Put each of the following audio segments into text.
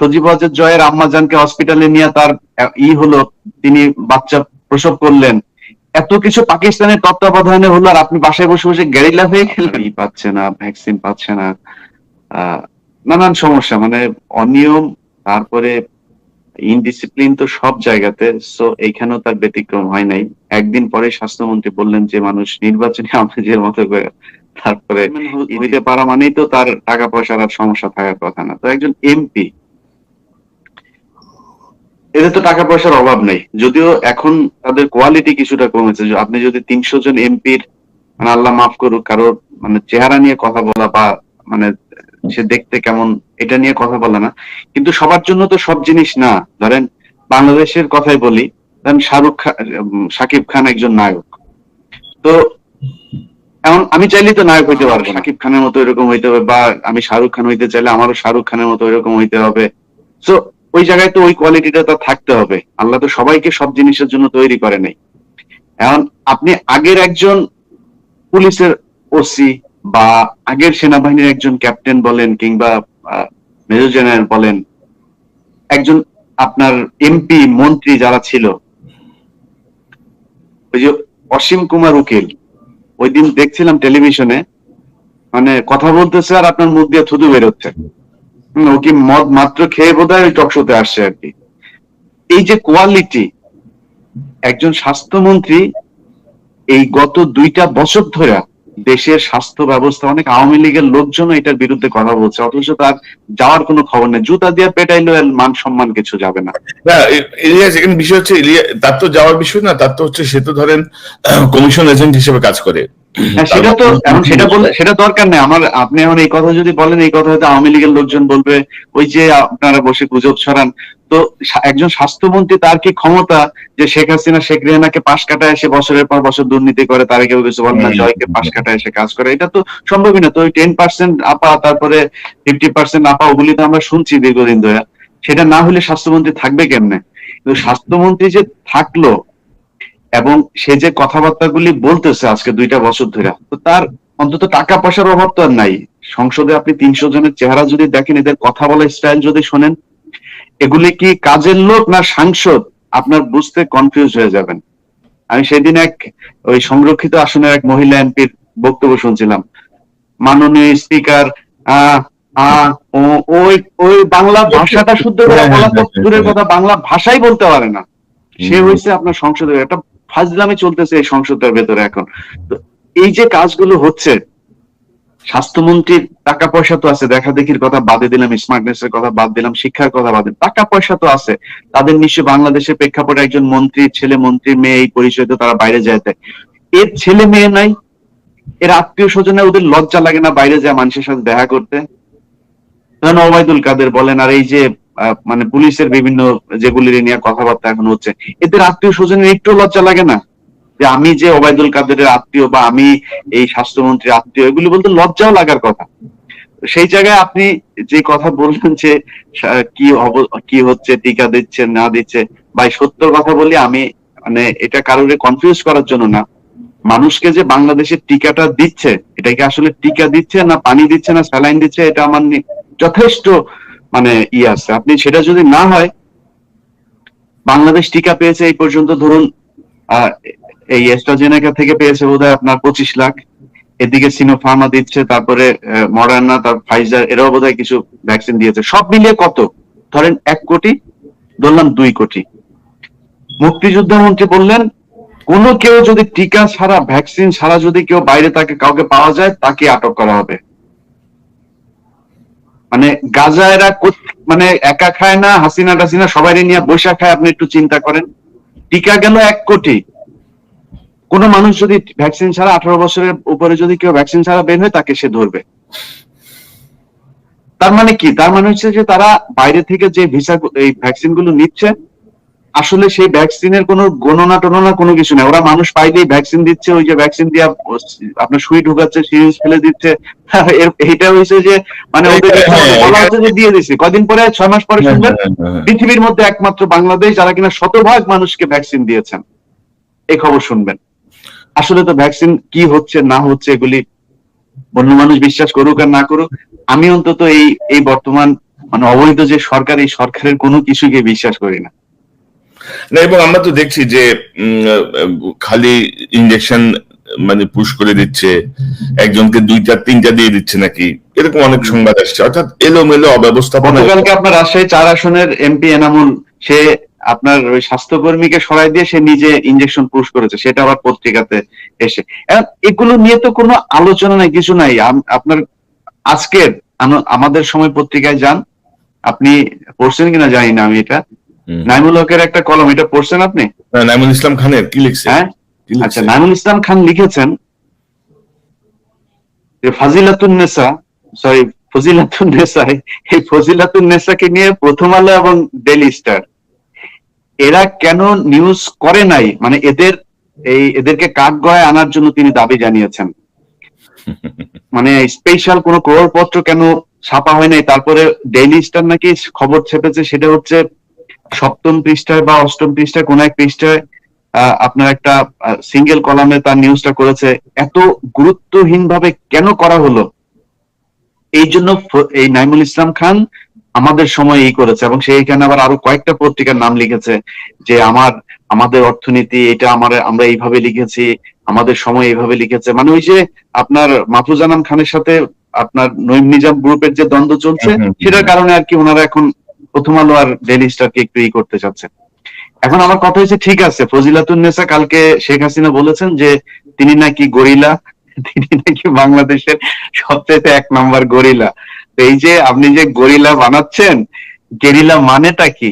সজীব হজের জয়ের আম্মাজানকে হসপিটালে নিয়ে তার ই হলো তিনি বাচ্চা প্রসব করলেন। এত কিছু পাকিস্তানের তত্ত্বাবধানে হলো আর আপনি বাসায় বসে বসে গেরিলা হয়ে গেলেন। পাচ্ছে না ভ্যাকসিন পাচ্ছে না। আহ, নানান সমস্যা মানে অনিয়ম তারপরে ইনডিসিপ্লিন তো সব জায়গাতে সো এইখানেও তার ব্যতিক্রম হয় নাই। একদিন পরে স্বাস্থ্যমন্ত্রী বললেন যে মানুষ নির্বাচনে আমাদের মতো করে তারপরে হইতে পারা মানেই তো তার টাকা পয়সার আর সমস্যা থাকার কথা না। তো একজন এমপি এদের তো টাকা পয়সার অভাব নেই। যদিও এখন তাদের কোয়ালিটি কিছুটা কমেছে। আপনি যদি তিনশো জন এমপির মানে আল্লাহ মাফ করুক কারোর মানে চেহারা নিয়ে কথা বলা বা মানে সে দেখতে কেমন, এটা নিয়ে কথা বলা না। কিন্তু সবার জন্য তো সব জিনিস না। ধরেন, বাংলাদেশের কথাই বলি, ধরেন শাহরুখ খান শাকিব খান একজন নায়ক। তো এমন, আমি চাইলেই তো নায়ক হইতে পারব শাকিব খানের মতো এরকম হইতে হবে বা আমি শাহরুখ খান হইতে চাইলে আমারও শাহরুখ খানের মতো এরকম হইতে হবে। তো ওই জায়গায় তো ওই কোয়ালিটিটা তো থাকতে হবে। আল্লাহ তো সবাইকে সব জিনিসের জন্য তৈরি করে নাই। এখন আপনি আগের একজন পুলিশের ওসি বা আগের সেনাবাহিনীর একজন ক্যাপ্টেন বলেন কিংবা মেজর জেনারেল বলেন, একজন আপনার এমপি মন্ত্রী যারা ছিল, ওই যে অসীম কুমার উকিল, ওই দিন দেখছিলাম টেলিভিশনে মানে কথা বলতেছে আর আপনার মুখ দিয়ে থুতু বেরোচ্ছে। ও কি মদ মাত্র খেয়ে বোধ হয় টক শোতে আসছে আর কি। এই যে কোয়ালিটি একজন স্বাস্থ্যমন্ত্রী এই গত দুইটা বছর ধরে দেশের স্বাস্থ্য ব্যবস্থা অনেক আওয়ামী লীগের লোকজন এটার বিরুদ্ধে কথা বলছে। অথচ তার যাওয়ার কোনো খবর নেই। জুতা দিয়ে পেটাইলো মান সম্মান কিছু যাবে না। ইলিয়াস এখানে বিষয় হচ্ছে ইলিয়া তার তো যাওয়ার বিষয় না তার তো হচ্ছে সে তো ধরেন কমিশন এজেন্ট হিসেবে কাজ করে। হ্যাঁ সেটা তো এখন সেটা বললে সেটা দরকার নেই। আমার আপনি এখন এই কথা যদি বলেন এই কথা হয়তো আওয়ামী লীগের লোকজন বলবে ওই যে আপনারা বসে গুজব ছড়ান তো একজন স্বাস্থ্যমন্ত্রী তার কি ক্ষমতা যে শেখ হাসিনা শেখ রেহানাকে পাশ কাটায় এসে বছরের পর বছর দুর্নীতি করে তারা কেউ কিছু বলে না জয়কে পাশ কাটায় এসে কাজ করে? এটা তো সম্ভবই না। তো ওই টেন পার্সেন্ট আপা তারপরে ফিফটি পার্সেন্ট আপা ওগুলি তো আমরা শুনছি দীর্ঘদিন ধরে। সেটা না হলে স্বাস্থ্যমন্ত্রী থাকবে কেমনে? কিন্তু স্বাস্থ্যমন্ত্রী যে থাকল এবং সে যে কথাবার্তাগুলি বলতেছে আজকে দুইটা বছর ধরে তো তার অন্তত টাকা পয়সার অভাব তো আর নাই। সংসদে আপনি তিনশো জনের চেহারা যদি দেখেন এদের কথা বলার স্টাইল যদি শোনেন এগুলি কি কাজের লোক না সাংসদ? আপনার বুঝতে কনফিউজ হয়ে যাবেন। আমি সেদিন এক ওই সংরক্ষিত আসনের এক মহিলা এমপির বক্তব্য শুনছিলাম। মাননীয় স্পিকার ওই ওই বাংলা ভাষাটা শুদ্ধ করে বলা তো দূরের কথা বাংলা ভাষাই বলতে পারে না। সে। হয়েছে আপনার সংসদের একটা ফাজলামি চলতেছে এই সংসদের ভেতরে এখন। তো এই যে কাজগুলো হচ্ছে স্বাস্থ্যমন্ত্রীর টাকা পয়সা তো আছে দেখা দেখির কথা বাদে দিলাম স্মার্টনেস এর কথা বাদ দিলাম, শিক্ষার কথা বাদ টাকা পয়সা তো আছে। তাদের নিশ্চয় বাংলাদেশের প্রেক্ষাপটে একজন মন্ত্রী, ছেলে মন্ত্রীর মেয়ে, এই পরিচয় তো তারা বাইরে দেয়। এর ছেলে মেয়ে নাই, এর আত্মীয় স্বজনে ওদের লজ্জা লাগে না বাইরে যায় মানুষের সাথে দেখা করতে। ওবায়দুল কাদের বলেন, আর এই যে মানে পুলিশের বিভিন্ন যেগুলি নিয়ে কথাবার্তা এখন হচ্ছে, এদের আত্মীয় স্বজনের একটু লজ্জা লাগে না? যে আমি যে ওবায়দুল কাদেরের আত্মীয় বা আমি এই স্বাস্থ্যমন্ত্রীর আত্মীয়, এগুলি বলতে লজ্জাও লাগার কথা। সেই জায়গায় আপনি যে কথা বললেন যে কি কি হচ্ছে, টিকা দিচ্ছে, না দিচ্ছে ভাই সত্য কথা বলি, আমি মানে এটা কারোর কনফিউজ করার জন্য না। মানুষকে যে বাংলাদেশের টিকাটা দিচ্ছে, এটা কি আসলে টিকা দিচ্ছে না পানি দিচ্ছে না স্যালাইন দিচ্ছে, এটা আমার যথেষ্ট মানে ই আছে। আপনি সেটা যদি না হয়, বাংলাদেশ টিকা পেয়েছে এই পর্যন্ত ধরুন এই এস্ট্রাজেনেকা থেকে পেয়েছে বোধহয় আপনার পঁচিশ লাখ। এদিকে সিনোফার্মা দিচ্ছে, তারপরে মডার্না তার ফাইজার এরাও বোধহয় কিছু ভ্যাকসিন দিয়েছে। সব মিলিয়ে কত? ধরেন এক কোটি, ধরলাম দুই কোটি। মুক্তিযোদ্ধা মন্ত্রী বললেন, কোন কেউ যদি টিকা ছাড়া ভ্যাকসিন ছাড়া যদি কেউ বাইরে তাকে কাউকে পাওয়া যায়, তাকে আটক করা হবে। মানে গাজা এরা মানে একা খায় না হাসিনা টাসিনা সবাই নিয়ে বৈশা খায়, আপনি একটু চিন্তা করেন। টিকা গেল এক কোটি। কোন মানুষ যদি ভ্যাকসিন ছাড়া আঠারো বছরের উপরে যদি কেউ ভ্যাকসিন ছাড়া বের হয় তাকে সে ধরবে। তার মানে কি? তার মানে হচ্ছে যে তারা বাইরে থেকে যে ভিসা এই ভ্যাকসিনগুলো নিচ্ছে আসলে সেই ভ্যাকসিনের কোনো গণনা টননা কোনো কিছু নেই। ওরা মানুষ পাইলেই ভ্যাকসিন দিচ্ছে ওই যে ভ্যাকসিন দিয়ে আপনার সুই ঢুকাচ্ছে সিরিজ ফেলে দিচ্ছে। এইটা হয়েছে যে মানে ওদের হ্যাঁ, বলা হচ্ছে যে দিয়ে দিচ্ছে কদিন পরে ছয় মাস পরে শুনবেন পৃথিবীর মধ্যে একমাত্র বাংলাদেশ যারা কিনা শতভাগ মানুষকে ভ্যাকসিন দিয়েছেন। এই খবর শুনবেন। আসলে তো ভ্যাকসিন কি হচ্ছে না হচ্ছে এগুলি অন্য মানুষ বিশ্বাস করুক আর না করুক আমি অন্তত এই এই বর্তমান মানে অবৈধ যে সরকার এই সরকারের কোনো কিছুকে বিশ্বাস করি না। না এবং আমরা তো দেখছি যে খালি ইঞ্জেকশন মানে পুশ করে দিচ্ছে একজনকে দুইটা তিনটা দিয়ে দিচ্ছে নাকি এরকম অনেক সংবাদ আসছে। অর্থাৎ এলোমেলো অব্যবস্থাপনা গতকালকে আপনার রাজশাহী চার আসনের এমপি এনামুল সে আপনার ওই স্বাস্থ্যকর্মীকে সরাই দিয়ে সে নিজে ইনজেকশন পুশ করেছে সেটা আবার পত্রিকাতে এসে। এগুলো নিয়ে তো কোনো আলোচনা নাই কিছু নাই। আপনার আজকের আমাদের সময় পত্রিকায় যান। আপনি পড়ছেন কিনা জানি না আমি এটা। নাইমুল হকের একটা কলম এটা পড়ছেন আপনি? নাইমুল ইসলাম খানের কি লিখছে? হ্যাঁ? আচ্ছা নাইমুল ইসলাম খান লিখেছেন যে ফাজিলাতুন নেসা সরি ফজিলাতুন নেসা এই ফজিলাতুন নেসাকে নিয়ে প্রথম আলো এবং ডেলি স্টার এরা কেন নিউজ করে নাই? মানে এদের এই এদেরকে কাক গয়ে আনার জন্য তিনি দাবি জানিয়েছেন। মানে স্পেশাল কোন পত্র কেন ছাপা হয় নাই? তারপরে ডেইলি স্টার নাকি খবর ছেপেছে, সেটা হচ্ছে সপ্তম পৃষ্ঠায় বা অষ্টম পৃষ্ঠায় কোন এক পৃষ্ঠায় আপনার একটা সিঙ্গেল কলামে তার নিউজটা করেছে। এত গুরুত্বহীন ভাবে কেন করা হলো? এই জন্য এই নাইমুল ইসলাম খান আমাদের সময় এই করেছে এবং সে এখানে আবার আরও কয়েকটা পত্রিকার নাম লিখেছে যে আমার আমাদের অর্থনীতি এটা আমার আমরা এইভাবে লিখেছি আমাদের সময় এইভাবে লিখেছে। মানে ওই যে আপনার মাহফুজ আনাম খানের সাথে আপনার নঈম নিজাম গ্রুপের যে দ্বন্দ্ব চলছে। সেটার কারণে আর কি ওনারা এখন প্রথম আলো আর ডেইলি স্টারকে একটু ই করতে চাচ্ছে। এখন আমার কথা হয়েছে ঠিক আছে ফজিলাতুন নেসা কালকে শেখ হাসিনা বলেছেন যে তিনি নাকি গরিলা তিনি নাকি বাংলাদেশের সবচেয়ে এক নাম্বার গরিলা। এই যে আপনি যে গরিলা বানাচ্ছেন, গেরিলা মানেটা কি?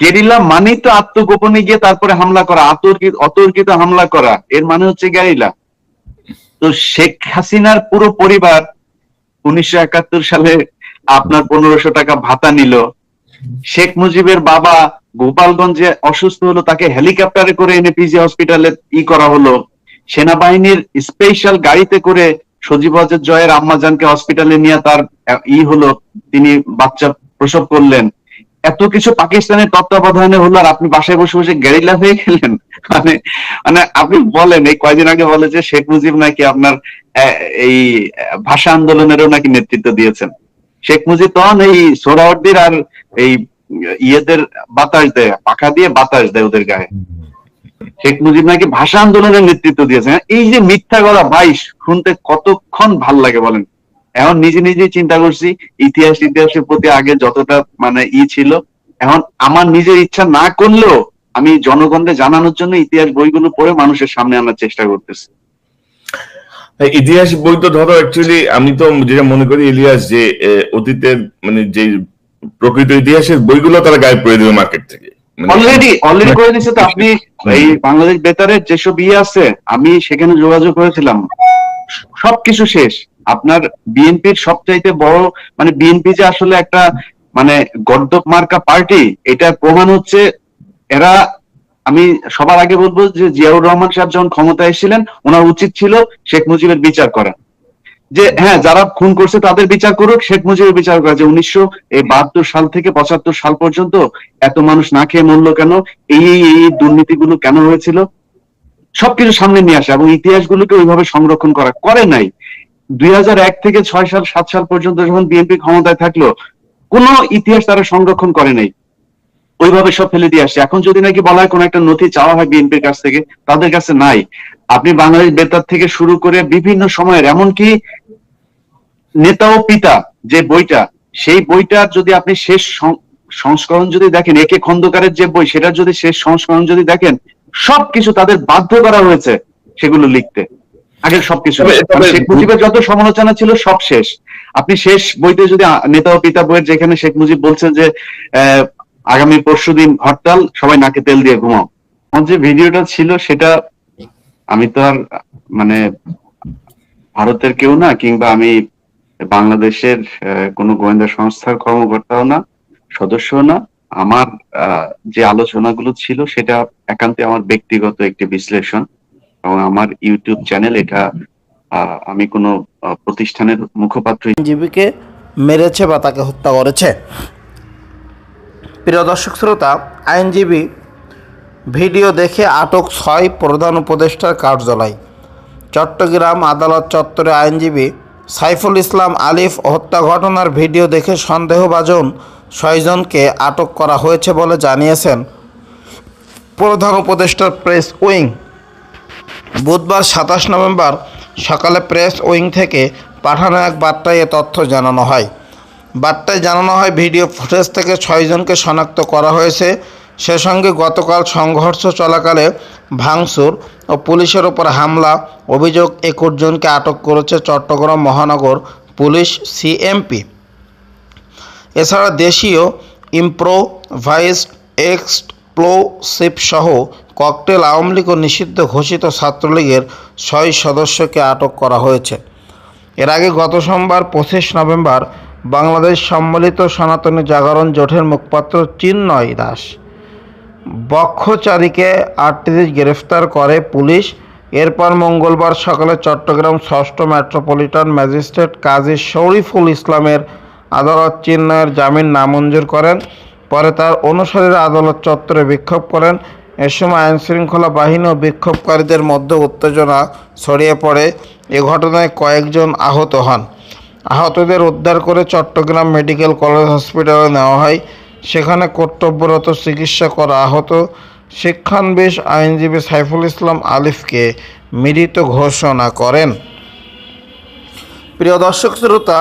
গেরিলা মানেই তো আত্মগোপনে গিয়ে তারপরে হামলা করা আতর্কিত অতর্কিত হামলা করা। এর মানে হচ্ছে গেরিলা। তো শেখ হাসিনার পুরো পরিবার উনিশশো একাত্তর সালে আপনার পনেরোশো টাকা ভাতা নিল। শেখ মুজিবের বাবা গোপালগঞ্জে অসুস্থ হলো, তাকে হেলিকপ্টারে করে এনে পিজি হসপিটালে ই করা হলো। সেনাবাহিনীর স্পেশাল গাড়িতে করে সজীব হজের জয়ের আম্মাজানকে হসপিটালে নিয়ে তার ই হলো, তিনি বাচ্চা প্রসব করলেন। এত কিছু পাকিস্তানের তত্ত্বাবধানে হলো আর আপনি বাসায় বসে বসে গেরিলা হয়ে গেলেন? মানে মানে আপনি বলেন, এই কয়দিন আগে বলে যে শেখ মুজিব নাকি আপনার এই ভাষা আন্দোলনেরও নাকি নেতৃত্ব দিয়েছেন। শেখ মুজিব তখন এই সোহরাওয়ার্দীর আর এই ইয়েদের বাতাস দেয়, পাখা দিয়ে বাতাস দেয় ওদের গায়ে। শেখ মুজিব নাকি ভাষা আন্দোলনের নেতৃত্ব দিয়েছে এই যে মিথ্যা কথা ভাই শুনতে কতক্ষণ ভালো লাগে বলেন? এখন নিজে নিজে চিন্তা করছি, ইতিহাস ইতিহাসের প্রতি আগে যতটা মানে ই ছিল, এখন আমার নিজের ইচ্ছা না করলেও আমি জনগণকে জানানোর জন্য ইতিহাস বইগুলো পড়ে মানুষের সামনে আনার চেষ্টা করতেছি। ইতিহাস বই তো ধরো অ্যাকচুয়ালি আমি তো যেটা মনে করি ইলিয়াস, যে অতীতের মানে যে প্রকৃত ইতিহাসের বইগুলো তারা গায়ে পড়ে দেবে মার্কেট থেকে। অলরেডি অলরেডি করে দিচ্ছে তো আপনি এই বাংলাদেশ বেতারের যেসব ইয়ে আছে আমি সেখানে যোগাযোগ করেছিলাম। সবকিছু শেষ। আপনার বিএনপির সবচাইতে বড় মানে বিএনপি যে আসলে একটা মানে গর্দপ মার্কা পার্টি এটা প্রমাণ হচ্ছে এরা আমি সবার আগে বলব যে জিয়াউর রহমান সাহেব যখন ক্ষমতায় এসেছিলেন ওনার উচিত ছিল শেখ মুজিবের বিচার করা। যে হ্যাঁ যারা খুন করছে তাদের বিচার করুক শেখ মুজিবের বিচার করা যে উনিশশো বাহাত্তর সাল থেকে পঁচাত্তর সাল পর্যন্ত এত মানুষ না খেয়ে মরলো কেন? এই এই এই দুর্নীতিগুলো কেন হয়েছিল? সবকিছু সামনে নিয়ে আসে এবং ইতিহাসগুলোকে ওইভাবে সংরক্ষণ করা করে নাই। দুই থেকে ছয় সাল সাত সাল পর্যন্ত যখন বিএনপি ক্ষমতায় থাকল কোনো ইতিহাস তারা সংরক্ষণ করে নাই। ওইভাবে সব ফেলে দিয়ে আসছে। এখন যদি নাকি বলা হয় কোন একটা নথি চাওয়া হয় বিএনপির কাছ থেকে তাদের কাছে নাই। আপনি বাংলাদেশ বেতার থেকে শুরু করে বিভিন্ন সময়ের এমনকি নেতা ও পিতা যে বইটা সেই বইটার যদি আপনি শেষ সংস্করণ যদি দেখেন একে খন্দকারের যে বই সেটার যদি শেষ সংস্করণ যদি দেখেন সবকিছু তাদের বাধ্য করা হয়েছে সেগুলো লিখতে। আগের সবকিছু। শেখ মুজিবের যত সমালোচনা ছিল সব শেষ। আপনি শেষ বইতে যদি নেতা ও পিতা বইয়ের যেখানে শেখ মুজিব বলছেন যে আহ, আগামী পরশুদিন হরতাল সবাই নাকে তেল দিয়ে ঘুমাও। আমার যে ভিডিওটা ছিল সেটা আমি তো আর মানে ভারতের কেউ না কিংবা আমি বাংলাদেশের কোনো গোয়েন্দা সংস্থার কর্মকর্তাও না সদস্য না। আমার যে আলোচনাগুলো ছিল সেটা একান্তে আমার ব্যক্তিগত একটি বিশ্লেষণ এবং আমার ইউটিউব চ্যানেল এটা আমি কোনো প্রতিষ্ঠানের মুখপাত্র আইনজীবীকে মেরেছে বা তাকে হত্যা করেছে। প্রিয় দর্শক শ্রোতা, আইনজীবী ভিডিও দেখে আটক ছয় প্রধান উপদেষ্টার কার্যালয়। চট্টগ্রাম আদালত চত্বরে আইনজীবী সাইফুল ইসলাম আলিফ হত্যা ঘটনার ভিডিও দেখে সন্দেহভাজন ছয়জনকে আটক করা হয়েছে বলে জানিয়েছেন। প্রধান উপদেষ্টার প্রেস উইং। বুধবার সাতাশ নভেম্বর সকালে প্রেস উইং থেকে পাঠানো এক বার্তায় এ তথ্য জানানো হয়। বার্তায় জানানো হয়, ভিডিও ফুটেজ থেকে ছয়জনকে শনাক্ত করা হয়েছে। সে সঙ্গে গতকাল সংঘর্ষ চলাকালে ভাঙচুর ও পুলিশের ওপর হামলা, অভিযোগ একুশ জনকে আটক করেছে চট্টগ্রাম মহানগর পুলিশ সিএমপি। এছাড়া দেশীয় ইম্প্রোভাইজড এক্সপ্লোসিভ সহ ককটেল আওয়ামী লীগ ও নিষিদ্ধ ঘোষিত ছাত্রলীগের ছয় সদস্যকে আটক করা হয়েছে। এর আগে গত সোমবার পঁচিশ নভেম্বর বাংলাদেশ সম্মিলিত সনাতনী জাগরণ জোটের মুখপাত্র চিন্ময় দাস বক্ষচারীকে আটত্রিশ গ্রেফতার করে পুলিশ। এরপর মঙ্গলবার সকালে চট্টগ্রাম ষষ্ঠ মেট্রোপলিটন ম্যাজিস্ট্রেট কাজী শরীফুল ইসলামের আদালত চিন্ময়ের জামিন নামঞ্জুর করেন। পরে তার অনুসারীরা আদালত চত্বরে বিক্ষোভ করেন। এ সময় আইনশৃঙ্খলা বাহিনী ও বিক্ষোভকারীদের মধ্যে উত্তেজনা ছড়িয়ে পড়ে। এ ঘটনায় কয়েকজন আহত হন। আহতদের উদ্ধার করে চট্টগ্রাম মেডিকেল কলেজ হসপিটালে নেওয়া হয়। সেখানে কর্তব্যরত চিকিৎসা করা আহত শিক্ষানবিশ আইনজীবী সাইফুল ইসলাম আলিফকে মৃত ঘোষণা করেন। প্রিয় দর্শক শ্রোতা,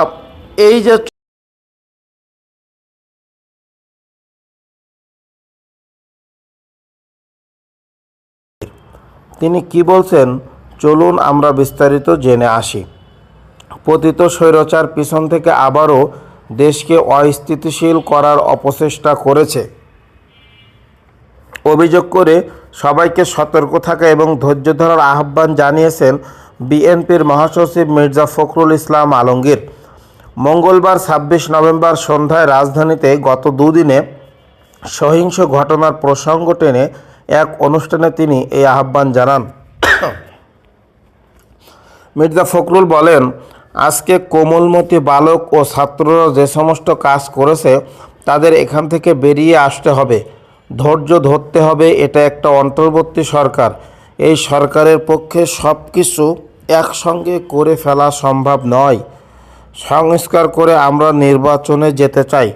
এই যে তিনি কি বলছেন? চলুন আমরা বিস্তারিত জেনে আসি। পতিত স্বৈরচার পিছন থেকে আবারও দেশকে অস্থিতিশীল করার অপচেষ্টা করেছে। অভিযোগ করে সবাইকে সতর্ক থাকা এবং ধৈর্য ধরার আহ্বান জানিয়েছেন বিএনপির মহাসচিব মির্জা ফখরুল ইসলাম আলমগীর। মঙ্গলবার ছাব্বিশ নভেম্বর সন্ধ্যায় রাজধানীতে গত দুদিনে সহিংস ঘটনার প্রসঙ্গ টেনে এক অনুষ্ঠানে তিনি এই আহ্বান জানান। মির্জা ফখরুল বলেন আজকে কোমলমতি বালক ও ছাত্ররা যে সমস্ত কাজ করেছে, তাদের এখান থেকে বেরিয়ে আসতে হবে। ধৈর্য ধরতে হবে, এটা একটা অন্তর্বর্তী সরকার। এই সরকারের পক্ষে সব কিছু একসঙ্গে করে ফেলা সম্ভব নয়। সংস্কার করে আমরা নির্বাচনে যেতে চাই,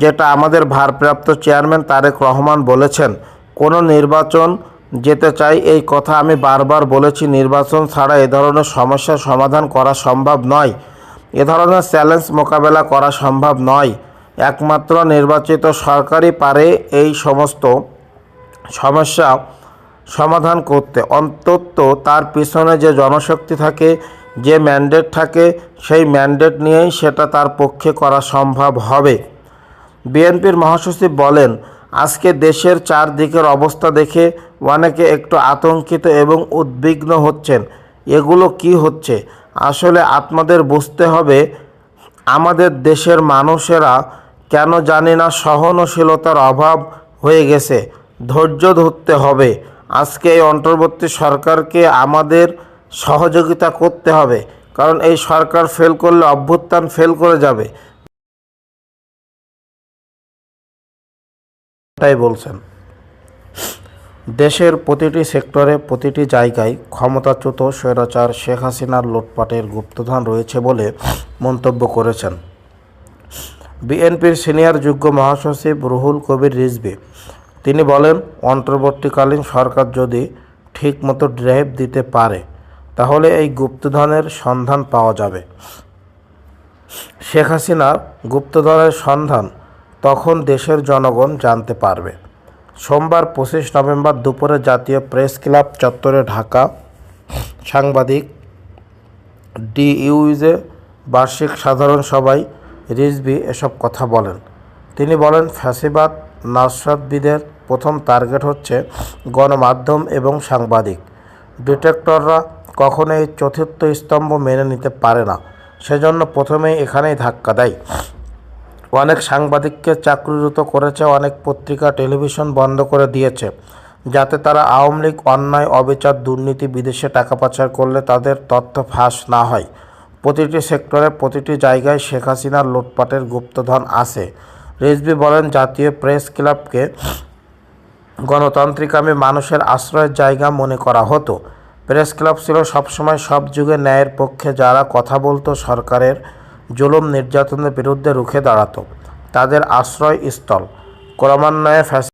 যেটা আমাদের ভারপ্রাপ্ত চেয়ারম্যান তারেক রহমান বলেছেন। কোনো নির্বাচন যেতে চাই, এই কথা আমি বারবার বলেছি, নির্বাচন ছাড়া এ ধরনের সমস্যার সমাধান করা সম্ভব নয়। এ ধরনের চ্যালেঞ্জ মোকাবেলা করা সম্ভব নয়। একমাত্র নির্বাচিত সরকারই পারে এই সমস্ত সমস্যা সমাধান করতে। অন্তত তার পিছনে যে জনশক্তি থাকে, যে ম্যান্ডেট থাকে, সেই ম্যান্ডেট নিয়েই সেটা তার পক্ষে করা সম্ভব হবে। বিএনপির মহাসচিব বলেন আজকে দেশের চারদিকের অবস্থা দেখে অনেকে একটু আতঙ্কিত এবং উদ্বিগ্ন হচ্ছেন। এগুলো কি হচ্ছে? আসলে আপনাদের বুঝতে হবে, আমাদের দেশের মানুষেরা কেন জানি না সহনশীলতার অভাব হয়ে গেছে। ধৈর্য ধরতে হবে। আজকে এই অন্তর্বর্তী সরকারকে আমাদের সহযোগিতা করতে হবে। কারণ এই সরকার ফেল করলে অভ্যুত্থান ফেল করে যাবে। এটাই বলছেন, দেশের প্রতিটি সেক্টরে প্রতিটি জায়গায় ক্ষমতাচ্যুত স্বৈরাচার শেখ হাসিনার লুটপাটের গুপ্তধন রয়েছে বলে মন্তব্য করেছেন। বিএনপির সিনিয়র যুগ্ম মহাসচিব রুহুল কবির রিজভি, তিনি বলেন, অন্তর্বর্তীকালীন সরকার যদি ঠিকমতো ড্রাইভ দিতে পারে, তাহলে এই গুপ্তধনের সন্ধান পাওয়া যাবে। শেখ হাসিনার গুপ্তধনের সন্ধান তখন দেশের জনগণ জানতে পারবে। সোমবার পঁচিশ নভেম্বর দুপুরে জাতীয় প্রেস ক্লাব চত্বরে ঢাকা, সাংবাদিক ডিইউজে বার্ষিক সাধারণ সভায় রিজভি এসব কথা বলেন। তিনি বলেন, ফ্যাসিবাদ নাসরাতবিদের প্রথম টার্গেট হচ্ছে গণমাধ্যম এবং সাংবাদিক। ডিটেক্টররা কখনো এই চতুর্থ স্তম্ভ মেনে নিতে পারে না। সেজন্য প্রথমেই এখানেই ধাক্কা দেয়। অনেক সাংবাদিককে চাকরিরত করেছে, অনেক পত্রিকা, টেলিভিশন বন্ধ করে দিয়েছে। যাতে তারা আওয়ামী লীগ অন্যায়, অবিচার, দুর্নীতি, বিদেশে টাকা পাচার করলে তাদের তথ্য ফাঁস না হয়। প্রতিটি সেক্টরে, প্রতিটি জায়গায় শেখ হাসিনার লুটপাটের গুপ্তধন আছে। রিজভি বলেন, জাতীয় প্রেস ক্লাবকে গণতান্ত্রিকামী মানুষের আশ্রয়ের জায়গা মনে করা হতো। প্রেস ক্লাব ছিল সবসময় সব যুগে ন্যায়ের পক্ষে, যারা কথা বলতো সরকারের জুলুম নির্যাতনের বিরুদ্ধে রুখে দাঁড়াত। তাদের আশ্রয়স্থল ক্রমান্বয়ে ফ্যাসি